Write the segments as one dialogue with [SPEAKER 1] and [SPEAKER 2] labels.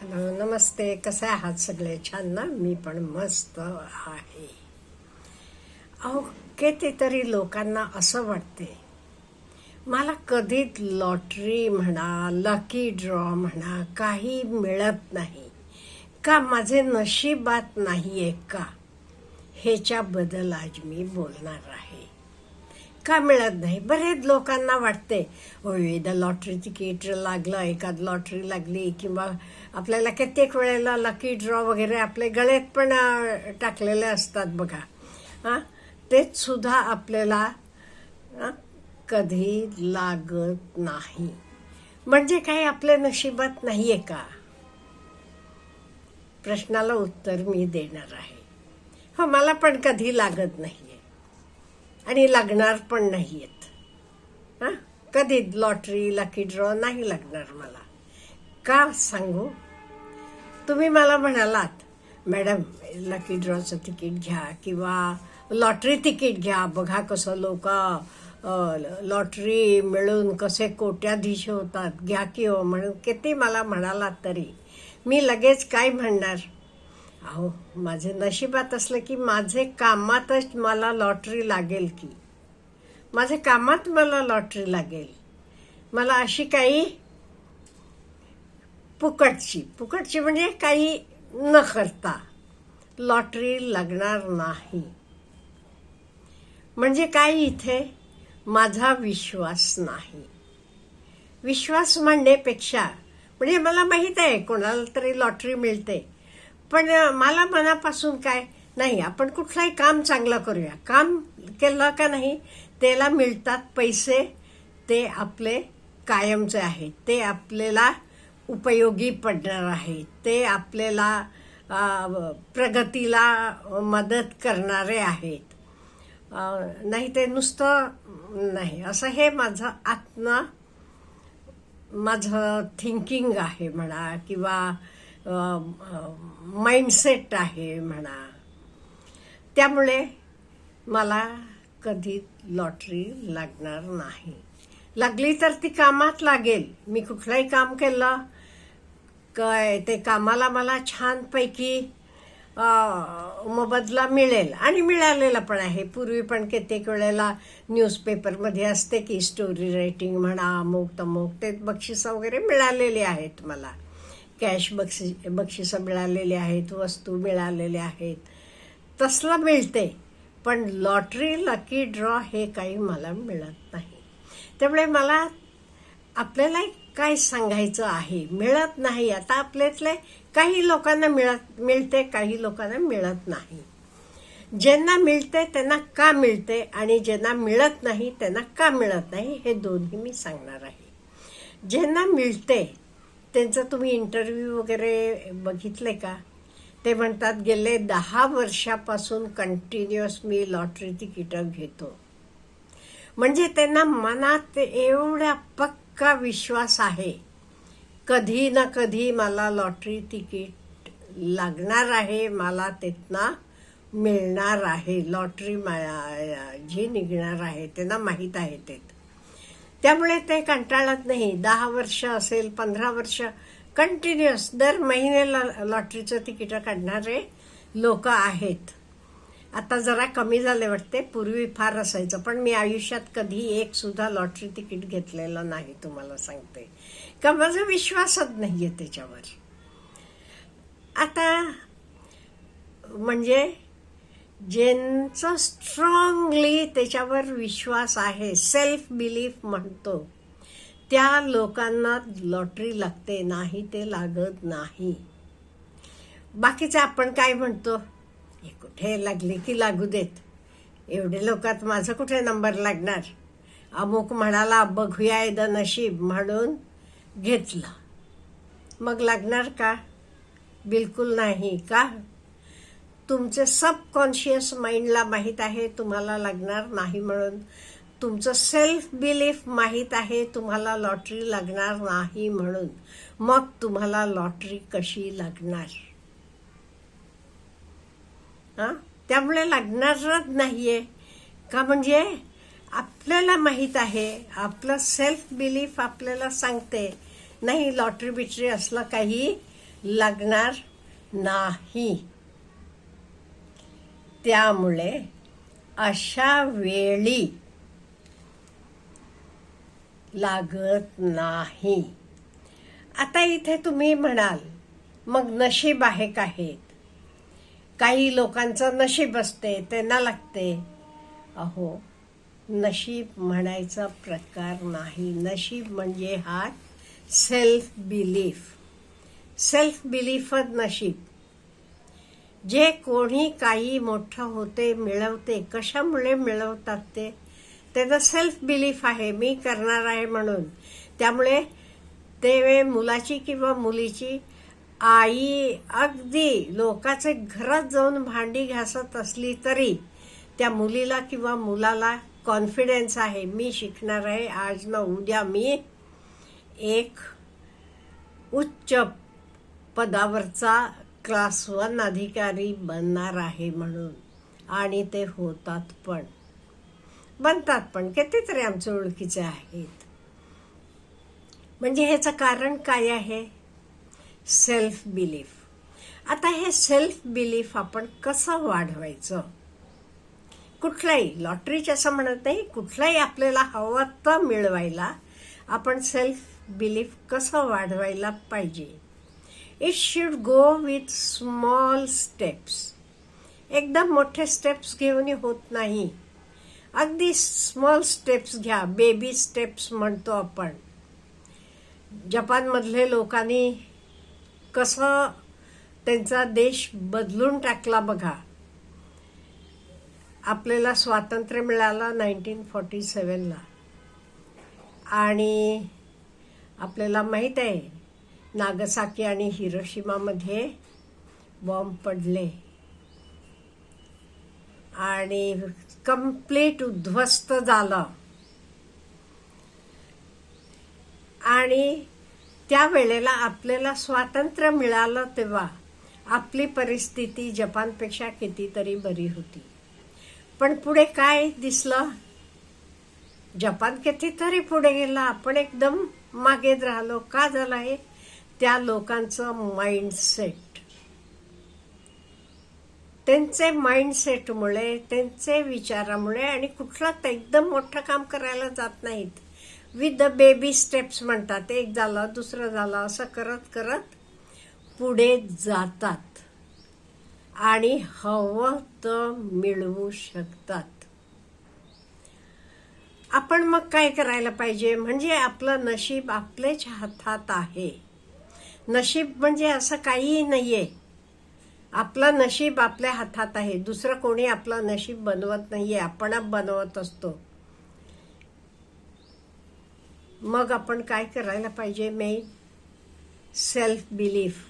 [SPEAKER 1] Hello नमस्ते. कसे आहात सगळे? छान ना? मी पण मस्त आहे. अहो कितीतरी लोकांना असं वाटते मला कधीच लॉटरी म्हणा लकी ड्रॉ म्हणा काही मिळत नाही. का माझे नशिबात नाही आहे का ह्याच्याबद्दल आज मी बोलणार आहे. का मिळत नाही. बरेच लोकांना वाटते होय एकदा लॉटरी तिकीट लागलं एखाद लॉटरी लागली किंवा आपल्याला कित्येक वेळेला लकी ड्रॉ वगैरे आपले गळ्यात पण टाकलेले असतात बघा. हां तेचसुद्धा आपल्याला कधी लागत नाही. म्हणजे काही आपल्या नशिबात नाही आहे का? प्रश्नाला उत्तर मी देणार आहे. हो मला पण कधी लागत नाही. आणि लागणार पण नाहीयेत. हां? कधी लॉटरी लकी ड्रॉ नाही लागणार मला. का सांगू? तुम्ही मला म्हणालात मॅडम लकी ड्रॉचं तिकीट घ्या किंवा लॉटरी तिकीट घ्या. बघा कसं लोक लॉटरी मिळून कसे कोट्याधीश होतात. घ्या की हो. म्हणून किती मला म्हणालात तरी. मी लगेच काय म्हणणार? अहो माझे नशिबात असलं की माझे कामातच मला लॉटरी लागेल की. माझ्या कामात मला लॉटरी लागेल. मला अशी काही फुकटची फुकटची म्हणजे काही न करता लॉटरी लागणार नाही. म्हणजे काय इथे? माझा विश्वास नाही. विश्वास म्हणण्यापेक्षा म्हणजे मला माहीत आहे कोणाला तरी लॉटरी मिळते. पण मला मनापासून काय नाही आपण कुठलाही काम चांगलं करूया. काम केलं का नाही त्याला मिळतात पैसे ते आपले कायमचे आहेत ते आपल्याला उपयोगी पडणार आहेत ते आपल्याला प्रगतीला मदत करणारे आहेत. नाही ते नुसतं नाही. असं हे माझं आत्मा माझं थिंकिंग आहे म्हणा किंवा माइंडसेट आहे म्हणा. त्यामुळे मला कधी लॉटरी लागणार नाही. लागली तर ती कामात लागेल. मी कुठलंही काम केलं काय ते कामाला मला छानपैकी मोबदला मिळेल. आणि मिळालेला पण आहे. पूर्वी पण कित्येक वेळेला न्यूजपेपरमध्ये असते की स्टोरी रायटिंग म्हणा अमुक तमुक ते बक्षिसं वगैरे मिळालेली आहेत मला. कॅश बक्षी बक्षिसं मिळालेली आहेत वस्तू मिळालेल्या आहेत. तसलं मिळते पण लॉटरी लकी ड्रॉ हे काही मला मिळत नाही. त्यामुळे मला आपल्याला काय सांगायचं आहे? मिळत नाही. आता आपल्यातले काही लोकांना मिळत मिळते काही लोकांना मिळत नाही. ज्यांना मिळते त्यांना का मिळते? आणि ज्यांना मिळत नाही त्यांना का मिळत नाही? हे दोन्ही मी सांगणार आहे. ज्यांना मिळते त्यांचं तुम्ही इंटरव्ह्यू वगैरे बघितले का? ते म्हणतात गेले दहा वर्षापासून कंटिन्युअस मी लॉटरी तिकीटं घेतो. म्हणजे त्यांना मनात एवढा पक्का विश्वास आहे कधी ना कधी मला लॉटरी तिकीट लागणार आहे मला तिथनं मिळणार आहे. लॉटरी मा- जी निघणार आहे त्यांना माहीत आहे ते. त्यामुळे ते कंटाळत नाही. दहा वर्ष असेल पंधरा वर्ष कंटिन्युअस दर महिन्याला लॉटरीचं तिकीटं काढणारे लोक आहेत. आता जरा कमी झाले वाटते पूर्वी फार असायचं पण मी आयुष्यात कधी एक सुद्धा लॉटरी तिकीट घेतलेलं नाही तुम्हाला सांगते. का माझा विश्वासच नाही आहे त्याच्यावर. आता म्हणजे ज्यांचं स्ट्रॉंगली त्याच्यावर विश्वास आहे सेल्फ बिलीफ म्हणतो त्या लोकांना लॉटरी लागते नाही ते लागत नाही. बाकीचं आपण काय म्हणतो? हे कुठे लागले की लागू देत? एवढे लोकात माझं कुठे नंबर लागणार? अमुक म्हणाला बघूया द नशीब म्हणून घेतलं. मग लागणार का? बिलकुल नाही का? तुमचे सबकॉन्शियस माइंडला माहीत आहे तुम्हाला लागणार नाही म्हणून. तुमचं सेल्फ बिलीफ माहीत आहे तुम्हाला लॉटरी लागणार नाही म्हणून. मग तुम्हाला लॉटरी कशी लागणार? हा? त्यामुळे लागणारच नाहीये. का म्हणजे? आपल्याला माहीत आहे आपलं सेल्फ बिलीफ आपल्याला सांगते. नाही लॉटरी बिटरी असलं काही लागणार नाही. त्यामुळे अशा वेळी लागत नाही. आता इथे तुम्ही म्हणाल मग नशीब आहे का काही लोकांचं नशीब असते त्यांना लागते. अहो नशीब म्हणायचा प्रकार नाही. नशीब म्हणजे हा सेल्फ बिलीफ सेल्फ बिलीफच नशीब. जे कोणी काही मोठं होते मिळवते कशामुळे मिळवतात ते? त्याचं सेल्फ बिलीफ आहे मी करणार आहे म्हणून. त्यामुळे ते मुलाची किंवा मुलीची आई अगदी लोकाचे घरात जाऊन भांडी घासत असली तरी त्या मुलीला किंवा मुलाला कॉन्फिडन्स आहे मी शिकणार आहे आज ना उद्या मी एक उच्च पदावरचा क्लास वन अधिकारी बनणार आहे म्हणून? आणि ते होतात पण. बनतात पण. कितीतरी आमचे ओळखीचे आहेत. म्हणजे ह्याचं कारण काय आहे? सेल्फ बिलीफ आता हे सेल्फ बिलीफ आपण कसं वाढवायचं? कुठलाही लॉटरीचे असं म्हणत नाही कुठलाही आपल्याला हवं तर मिळवायला आपण सेल्फ बिलीफ कसं वाढवायला पाहिजे? It should go with small steps एकदम मोठे स्टेप्स घेऊन होत नाही. अगदी स्मॉल स्टेप्स घ्या. बेबी स्टेप्स म्हणतो आपण. जपानमधले लोकांनी कसं त्यांचा देश बदलून टाकला बघा. आपल्याला स्वातंत्र्य मिळालं नाईन्टीन फॉर्टी सेवनला आणि आपल्याला माहीत आहे नागसाकी आणि हिरोशिमामध्ये बॉम्ब पडले. आणि कंप्लीट उद्ध्वस्त झालं. आणि त्यावेळेला आपल्याला स्वातंत्र्य मिळालं तेव्हा आपली परिस्थिती जपानपेक्षा कितीतरी बरी होती. पण पुढे काय दिसलं? जपान कितीतरी पुढे गेला. आपण एकदम मागे राहिलो. का झालं आहे त्या लोकांचं माइंडसेट त्यांचे माइंडसेटमुळे त्यांचे विचारामुळे आणि कुठलं तर एकदम मोठं काम करायला जात नाहीत. विथ द बेबी स्टेप्स म्हणतात. एक झालं दुसरं झालं असं करत करत पुढे जातात. आणि हवं तर मिळवू शकतात. आपण मग काय करायला पाहिजे? म्हणजे आपलं नशीब आपलेच हातात आहे. नशीब म्हणजे असं काहीही नाही आहे आपलं नशीब आपल्या हातात आहे. दुसरं कोणी आपलं नशीब बनवत नाही आहे आपण बनवत असतो. मग आपण काय करायला पाहिजे मेन सेल्फ बिलीफ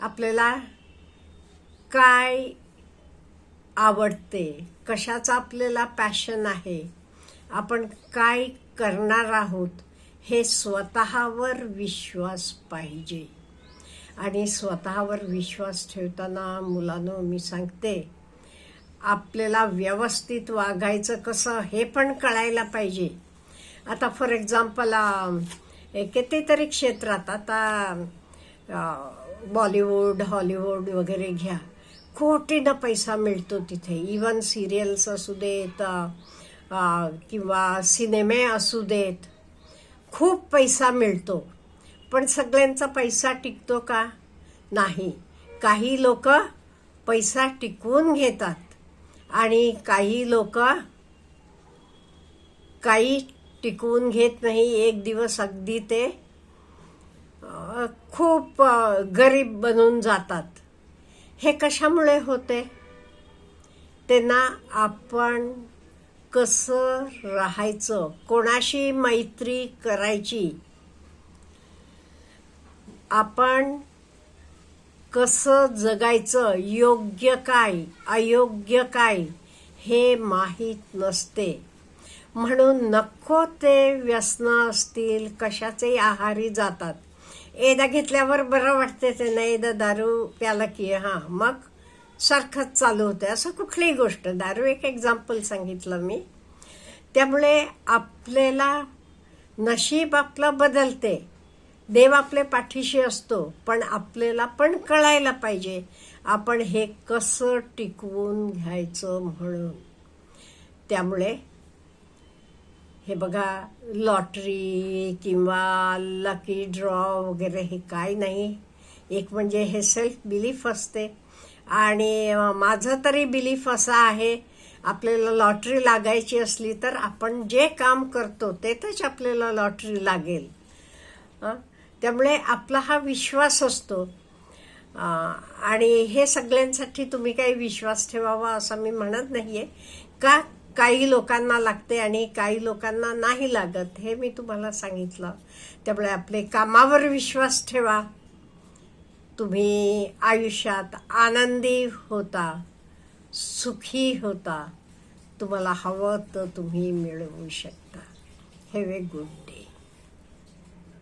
[SPEAKER 1] आपल्याला काय आवडते? कशाचा आपल्याला पॅशन आहे? आपण काय करणार आहोत? हे स्वतःवर विश्वास पाहिजे. आणि स्वतःवर विश्वास ठेवताना मुलांना मी सांगते आपल्याला व्यवस्थित वागायचं कसं हे पण कळायला पाहिजे. आता फॉर एक्झाम्पल कितीतरी क्षेत्रात आता बॉलिवूड हॉलिवूड वगैरे घ्या. कोटीनं पैसा मिळतो तिथे. इवन सिरियल्स असू देत किंवा सिनेमे असू देत. खूप पैसा मिळतो. पण सगळ्यांचा पैसा टिकतो का? नाही. काही लोक पैसा टिकवून घेतात आणि काही लोक काही टिकवून घेत नाही. एक दिवस अगदी ते खूप गरीब बनून जातात. हे कशामुळे होते? त्यांना आपण कसं राहायचं? कोणाशी मैत्री करायची? आपण कसं जगायचं? योग्य काय? अयोग्य काय? हे माहीत नसते. म्हणून नको ते व्यसन असतील कशाचे आहारी जातात. एकदा घेतल्यावर बरं वाटते ते. नाही एकदा दारू प्याला की हां मग? सारखंच चालू होतं असं कुठलीही गोष्ट दारू एक एक्झाम्पल सांगितलं मी. त्यामुळे आपल्याला नशीब आपलं बदलते. देव आपले पाठीशी असतो पण आपल्याला पण कळायला पाहिजे आपण हे कसं टिकवून घ्यायचं म्हणून. त्यामुळे हे बघा लॉटरी किंवा लकी ड्रॉ वगैरे हे काय नाही. एक म्हणजे हे सेल्फ बिलीफ असते. आणि माझं तरी बिलीफ असा आहे आपल्याला लॉटरी लागायची असली तर आपण जे काम करतो तेथेच आपल्याला लॉटरी लागेल. त्यामुळे आपला हा विश्वास असतो. आणि हे सगळ्यांसाठी तुम्ही काही विश्वास ठेवावा असं मी म्हणत नाही आहे का काही लोकांना लागते आणि काही लोकांना नाही लागत हे मी तुम्हाला सांगितलं. त्यामुळे आपले कामावर विश्वास ठेवा. तुम्ही आयुष्यात आनंदी होता सुखी होता. तुम्हाला हवं तर तुम्ही मिळवू शकता. Have a good